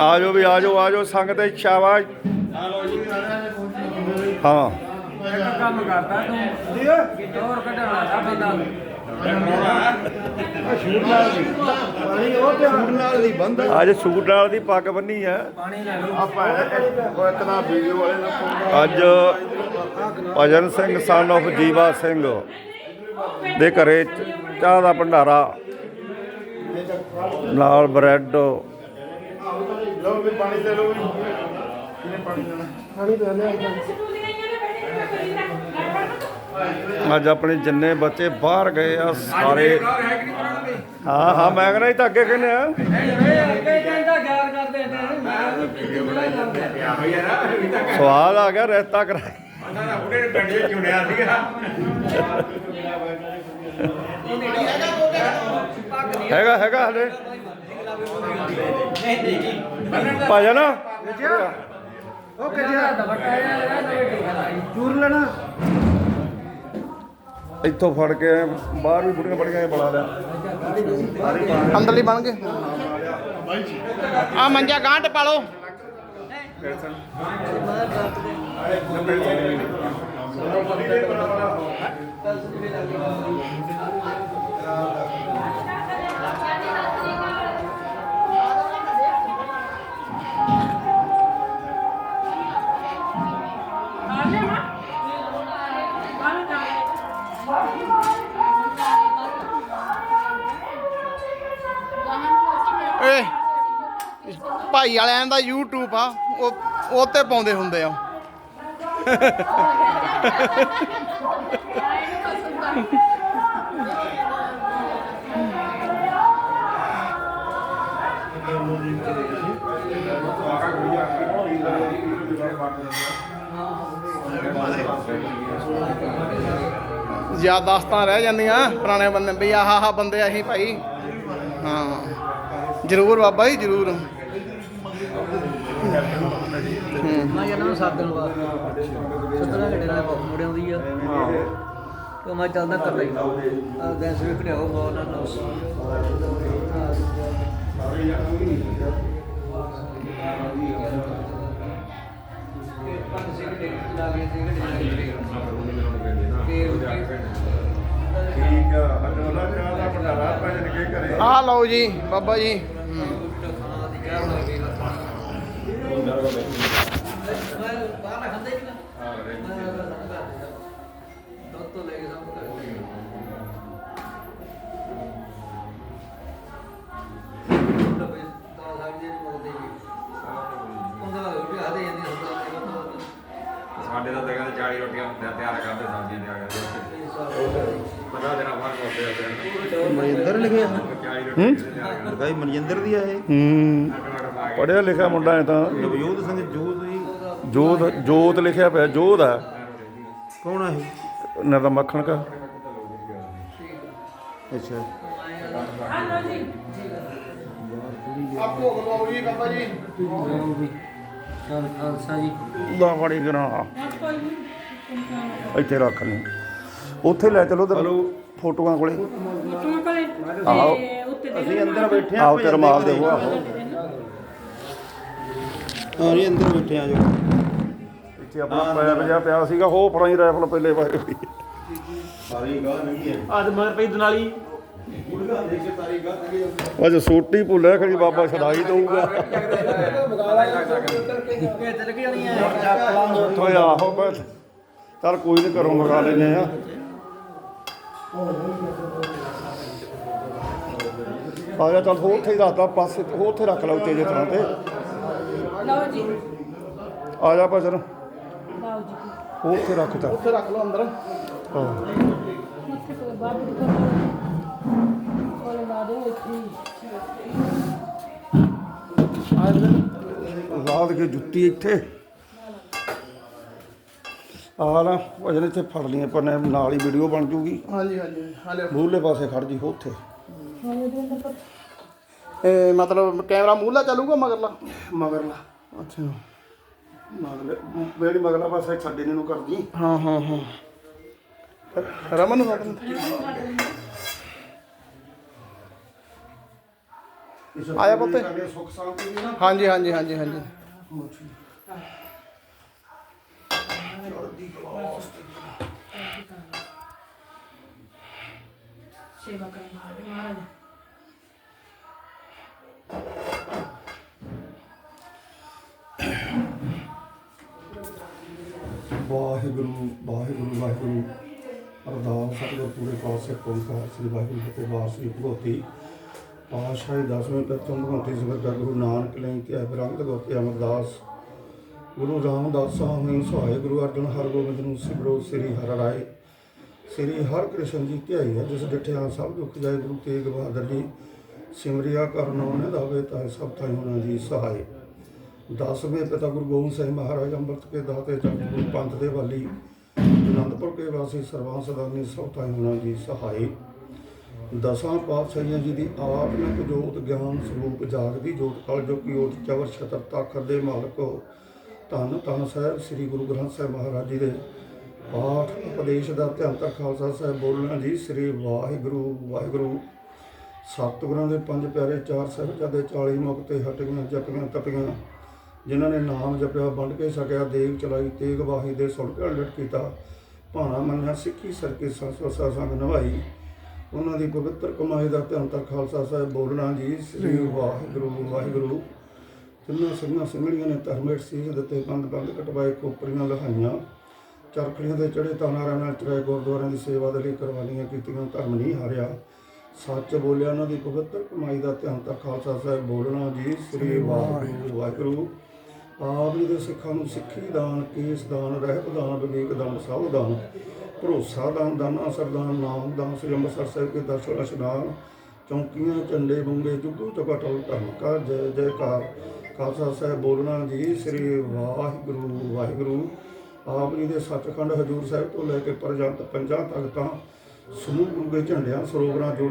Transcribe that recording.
ਆ ਜਾਓ ਵੀ ਆ ਜਾਓ ਆ ਜਾਓ ਸੰਗਤ ਦੀ ਸ਼ਾਬਾਸ਼ ਹਾਂ। ਕੰਮ ਕਰਦਾ ਤੂੰ ਹੋਰ ਕੱਢਣ ਲੱਗਾ ਬੰਦਾ ਅੱਜ ਸੂਟ ਨਾਲ ਦੀ ਪੱਗ ਬੰਨੀ ਆ ਅੱਜ ਭਜਨ ਸਿੰਘ ਸਨ of ਜੀਵਾ ਸਿੰਘ ਦੇ ਘਰੇ ਚਾਹ ਦਾ ਭੰਡਾਰਾ। ਨਾਲ ਬ੍ਰੈਡ ਅੱਜ ਆਪਣੇ ਜਿੰਨੇ ਬੱਚੇ ਬਾਹਰ ਗਏ ਆ ਸਾਰੇ ਹਾਂ ਹਾਂ ਮੈਂ ਕਹਿੰਦਾ ਇਹ ਤਾਂ ਅੱਗੇ ਕਹਿੰਦੇ ਆ ਅੱਗੇ ਕਹਿੰਦਾ ਗਿਆਰ ਕਰਦੇ ਨੇ ਮੈਂ ਵੀ ਬਣਾਈ ਜਾਂਦਾ ਸਵਾਲ ਆ ਗਿਆ ਰਿਸ਼ਤਾ ਕਰਾ ਹੈਗਾ ਹੈਗਾ ਹਲੇ ਭਜਨ ਉਹ ਚੂਰ ਲੈਣਾ। ਇੱਥੋਂ ਫੜ ਕੇ ਬਾਹਰ ਵੀ ਬੁੜੀਆਂ ਬੜੀਆਂ ਇਹ ਬਣਾ ਲਿਆ। ਅੰਦਰਲੀ ਬਣ ਗਏ। ਆ ਮੰਜਾ ਗਾਂਟ ਪਾ ਲਓ। ਏ ਭਾਈ ਵਾਲਿਆਂ ਦਾ YouTube ਆ, ਉਹ ਉਹ ਤੇ ਪਾਉਂਦੇ ਹੁੰਦੇ ਆ। ਯਾਦਾਸ਼ਤਾਂ ਰਹਿ ਜਾਂਦੀਆਂ, ਪੁਰਾਣੇ ਬੰਦੇ ਵੀ ਆਹ ਆਹ ਬੰਦੇ ਅਸੀਂ ਭਾਈ। ਹਾਂ, ਜ਼ਰੂਰ ਬਾਬਾ ਜੀ, ਜ਼ਰੂਰ। ਮੈਂ ਇਹਨਾਂ ਨੂੰ ਸੱਤ ਦਿਨ ਬਾਅਦ। ਸੱਤਰਾ ਘੰਟੇ ਨਾਲ ਮੁੜ ਆਉਂਦੀ ਆ। ਤੇ ਮੈਂ ਚੱਲਦਾ ਕਰ ਲਈ। ਆ ਗੈਸ ਵੀ ਘੜਿਆਓ ਬਹੁਤ ਨਾ ਠੀਕ ਆ ਹਜੋਲਾ ਚਾਹ ਦਾ ਭੰਡਾਰਾ ਭਜਨ ਕੇ ਘਰੇ। ਆ ਲਓ ਜੀ ਬਾਬਾ ਜੀ। ਸਾਡੇ ਤਾਂ ਦੇਖਾ 40 ਰੋਟੀਆਂ ਤਿਆ- ਤਿਆਰ ਕਰਦੇ ਸਬਜ਼ੀਆਂ ਤਿਆਰ ਕਰਦੇ। ਪਤਾ ਦੇਣਾ ਫ਼ਰਕ ਹੁੰਦੇ ਆ ਮਨਿੰਦਰ ਲਿਖਿਆ। 40 ਰੋਟੀਆਂ ਤਿਆਰ ਕਰਦੇ। ਲਗਾਈ ਮਨਜਿੰਦਰ ਦੀ ਆ ਇਹ। ਹੂੰ। ਪੜਿਆ ਲਿਖਿਆ ਮੁੰਡਾ ਹੈ ਤਾਂ। ਨਵਜੋਤ ਸਿੰਘ ਜੋਤ ਜੀ। ਜੋਤ ਜੋਤ ਲਿਖਿਆ ਪਿਆ ਜੋਤ ਆ। ਕੌਣ ਆ ਇਹ? ਨਾ ਤਾਂ ਮੱਖਣ ਕਾ। ਅੱਛਾ। ਆਪੋ ਲਓ ਜੀ ਬਾਬਾ ਜੀ ਚਲ ਖਾਲਸਾ ਜੀ ਗਨਾ ਇੱਥੇ ਰੱਖ ਲਈ ਉੱਥੇ ਲੈ ਚਲੋ ਉਧਰ ਫੋਟੋਆਂ ਕੋਲੇ। ਆਹੋ। ਅਸੀਂ ਅੰਦਰ ਬੈਠੇ ਆ ਆਓ ਤੇ ਰਮਾਲ ਦੇਵੋ ਆਹੋ। ਹਾਂ ਜੀ ਅੰਦਰ ਬੈਠੇ ਆ ਜੋ ਇੱਥੇ ਆਪਣਾ ਪੈਰ ਜਿਹਾ ਪਿਆ ਸੀਗਾ ਹੋ ਫੜਾਈ ਰਾਈਫਲ ਪਹਿਲੇ ਪਾਏ ਹੋਈ ਸਾਰੀ ਗਾਹ ਨਹੀਂ ਹੈ। ਅੱਜ ਮਗਰ ਪਈ ਦਨਾਲੀ। ਗੁੜਗਾ ਦੇਖ ਕੇ ਸਾਰੀ ਗਾਹ ਤੱਕ ਅੱਜ ਸੋਟੀ ਭੁੱਲਿਆ ਖੜੀ ਬਾਬਾ ਛਡਾਈ ਦਊਗਾ। ਇਹ ਚਲ ਕੇ ਜਾਣੀ ਆ ਉੱਥੋਂ ਹੀ ਆਹੋ ਬਸ। ਚੱਲ ਕੋਈ ਨਹੀਂ ਘਰੋਂ ਮੰਗਾ ਲੈਨੇ ਆ। ਆ ਜਾ ਚੱਲ ਹੋ ਉੱਥੇ ਹੀ ਰੱਖਦਾ ਪਾਸੇ ਉੱਥੇ ਰੱਖ ਲਾ ਉੱਤੇ ਜੇ ਥਾਂ ਤੇ। ਲਓ ਜੀ। ਆ ਜਾ ਭਜਨ ਲਓ ਜੀ। ਹੋ ਉੱਥੇ ਰੱਖ ਤਾ। ਉੱਥੇ ਰੱਖ ਲਓ ਅੰਦਰ। ਹਾਂ। ਮੱਥੇ ਤੋਂ ਬਾਅਦ ਦੀ ਕੋਲ ਕੋਲ ਲਾ ਦੇ ਇੱਥੇ। ਲਾਦ ਕੇ ਜੁੱਤੀ ਇੱਥੇ। ਆ ਨਾ ਭਜਨ ਇੱਥੇ ਫੜ ਲਈਏ ਪਰ ਨਾਲ ਹੀ ਵੀਡੀਓ ਬਣ ਜੂਗੀ। ਹਾਂਜੀ ਹਾਂਜੀ ਹਾਲੇ ਮੂਹਰਲੇ ਪਾਸੇ ਖੜ ਜੀ ਹੋ ਉੱਥੇ ਇਹ ਮਤਲਬ ਕੈਮਰਾ ਮੂਹਲਾ ਚੱਲੂਗਾ ਮਗਰਲਾ? ਮਗਰਲਾ। ਅੱਛਾ। ਮਗਰ ਮੇਰੀ ਮਗਰਲਾ ਪਾਸੇ ਛੱਡੇ ਨੂੰ ਕਰਦੀ। ਹਾਂ ਹਾਂ ਹਾਂ। ਰਮਨ ਨੂੰ ਕੱਢ ਆਇਆ ਪੁੱਤ। ਸਾਡੇ ਸੁੱਖ ਸ਼ਾਂਤੀ ਦੀ ਨਾ। ਹਾਂਜੀ ਹਾਂਜੀ ਹਾਂਜੀ ਹਾਂਜੀ। ਸੇਵਾ ਕਰਨ ਮਹਾਰਾਜ। ਵਾਹਿਗੁਰੂ ਵਾਹਿਗੁਰੂ ਵਾਹਿਗੁਰੂ। ਅਰਦਾਸ ਸਤਿਗੁਰ ਪੂਰੇ ਪਾਤਸ਼ਾਹ ਓੰਕਾਰ ਸ੍ਰੀ ਵਾਹਿਗੁਰੂ ਫਤਿਹ ਬਾਰ ਸ੍ਰੀ ਭਗਵਤੀ ਪਾਤਸ਼ਾਹੀ ਦਸਵੇਂ ਪ੍ਰਥਮ ਭਗਵਤੀ ਜ਼ਬਰ ਦਾ ਗੁਰੂ ਨਾਨਕ ਲਈ ਤੇ ਬ੍ਰਹਮਦ ਗੋਪੀ ਅਮਰਦਾਸ। ਗੁਰੂ ਰਾਮਦਾਸ ਸਾਹਿਬ ਸਹਾਇ ਗੁਰੂ ਅਰਜਨ ਹਰਗੋਬਿੰਦ ਨੂੰ ਸਿਮਰੋ ਸ੍ਰੀ ਹਰਿ ਰਾਏ, ਸ੍ਰੀ ਹਰਿ ਕ੍ਰਿਸ਼ਨ ਜੀ ਧਿਆਈ ਹੈ, ਜਿਸ ਡਿਠਿਆ ਸਭ ਦੁੱਖ ਜਾਏ, ਗੁਰੂ ਤੇਗ ਬਹਾਦਰ ਜੀ ਸਿਮਰਿਆ ਕਰਨ ਉਹਨੇ ਦਾਵੇ ਤਾਂ ਸਭ ਤਾਂ ਉਹਨਾਂ ਦੀ ਸਹਾਇ ਦਸਵੇਂ ਪਿਤਾ ਗੁਰੂ ਗੋਬਿੰਦ ਸਿੰਘ ਮਹਾਰਾਜ ਅੰਮ੍ਰਿਤ ਕੇ ਦਾਤੇ ਜਗਤ ਗੁਰੂ ਪੰਥ ਦੇ ਵਾਲੀ ਅਨੰਦਪੁਰ ਕੇ ਵਾਸੀ ਸਰਵਾਂ ਸਦਾਨੀ ਸਭ ਤਾਂ ਹੋਣਾ ਜੀ ਸਹਾਇ ਦਸਾਂ ਪਾਤਸ਼ਾਹੀਆਂ ਜੀ ਦੀ ਆਤਮਿਕ ਜੋਤ, ਗਿਆਨ, ਸਰੂਪ ਜਾਗਦੀ ਜੋਤ, ਕਲ ਜੋ ਕੀ ਓਟ, ਚਵਰ, ਛਤਰ ਤਾਖਰ ਦੇ ਮਾਲਕ ਧੰਨ ਧੰਨ ਸਾਹਿਬ ਸ੍ਰੀ ਗੁਰੂ ਗ੍ਰੰਥ ਸਾਹਿਬ ਮਹਾਰਾਜ ਜੀ ਦੇ ਪਾਠ, ਉਪਦੇਸ਼ ਦਾ ਧਿਆਨ ਤੱਕ ਖਾਲਸਾ ਸਾਹਿਬ ਬੋਲਣਾ ਜੀ, ਸ੍ਰੀ ਵਾਹਿਗੁਰੂ ਵਾਹਿਗੁਰੂ। ਸਤਿਗੁਰਾਂ ਦੇ ਪੰਜ ਪਿਆਰੇ ਚਾਰ ਸਾਹਿਬਜ਼ਾਦੇ 40 ਮੁਕਤੇ ਹਟੀਆਂ, ਜਪੀਆਂ, ਤਪੀਆਂ ਜਿਨ੍ਹਾਂ ਨੇ ਨਾਮ ਜਪਿਆ, ਵੰਡ ਕੇ ਸਕਿਆ, ਦੇਗ ਚਲਾਈ, ਤੇਗ ਵਾਹੀ ਦੇ ਸੁਣ ਕੇ ਲਟ ਕੀਤਾ। ਭਾਣਾ ਮੰਨਿਆ, ਸਿੱਖੀ ਸਰਕੇ ਸੰਸਵਸਾ ਸੰਗ ਨਵਾਈ ਉਹਨਾਂ ਦੀ ਪਵਿੱਤਰ ਕਮਾਈ ਦਾ ਧਿਆਨ ਤੱਕ ਖਾਲਸਾ ਸਾਹਿਬ ਬੋਲਣਾ ਜੀ, ਸ੍ਰੀ ਵਾਹਿਗੁਰੂ ਵਾਹਿਗੁਰੂ। ਤਿੰਨਾਂ ਸਿੰਘਾਂ ਸਿੰਘਣੀਆਂ ਨੇ ਧਰਮੇਟ ਸੀਸ ਦਿੱਤੇ ਬੰਦ ਬੰਦ ਕਟਵਾਏ ਕੋਪਰੀਆਂ ਲਹਾਈਆਂ। ਚਰਖੜੀਆਂ ਦੇ ਚੜੇ ਤਾਨਾਰਾਂ ਨਾਲ ਚਰਾਏ ਗੁਰਦੁਆਰਿਆਂ ਦੀ ਸੇਵਾ ਦੇ ਲਈ ਕੁਰਬਾਨੀਆਂ ਕੀਤੀਆਂ, ਧਰਮ ਨਹੀਂ ਹਾਰਿਆ। ਸੱਚ ਬੋਲਿਆ, ਉਹਨਾਂ ਦੀ ਪਵਿੱਤਰ ਕਮਾਈ ਦਾ ਧਿਆਨ ਤੱਕ ਖਾਲਸਾ ਸਾਹਿਬ ਬੋਲਣਾ ਜੀ, ਸ੍ਰੀ ਵਾਹਿਗੁਰੂ ਵਾਹਿਗੁਰੂ। ਆਪ ਜੀ ਦੇ ਸਿੱਖਾਂ ਨੂੰ ਸਿੱਖੀ ਦਾਨ, ਕੇਸ ਦਾਨ, ਰਹਿਤ ਦਾਨ, ਵਿਵੇਕ ਦਾਨ, ਸਭ ਦਾਨ, ਭਰੋਸਾ ਦਾਨ, ਦਾਨਾ ਸਰਦਾਨ ਨਾਮ ਦਾਨ, ਸ੍ਰੀ ਅੰਮ੍ਰਿਤਸਰ ਸਾਹਿਬ ਕੇ ਦਰਸ਼ਨ ਇਸ਼ਨਾਨ ਚੌਂਕੀਆਂ, ਝੰਡੇ ਬੁੰਗੇ, ਜੁਗੂ ਚਪਟਲ ਧਰਮ ਕਾ ਜੈ ਜੈਕਾਰ। ਖਾਲਸਾ ਸਾਹਿਬ ਬੋਲਣਾ ਜੀ, ਸ੍ਰੀ ਵਾਹਿਗੁਰੂ ਵਾਹਿਗੁਰੂ। ਆਪ ਜੀ ਦੇ ਸੱਚਖੰਡ ਹਜੂਰ ਸਾਹਿਬ ਤੋਂ ਲੈ ਕੇ ਪ੍ਰਜੰਤ ਪੰਜਾਂ ਤੱਕ ਤਾਂ ਸਮੂਹ ਗੁਰੂ ਦੇ ਝੰਡਿਆਂ, ਸਰੋਵਰਾਂ ਜੋ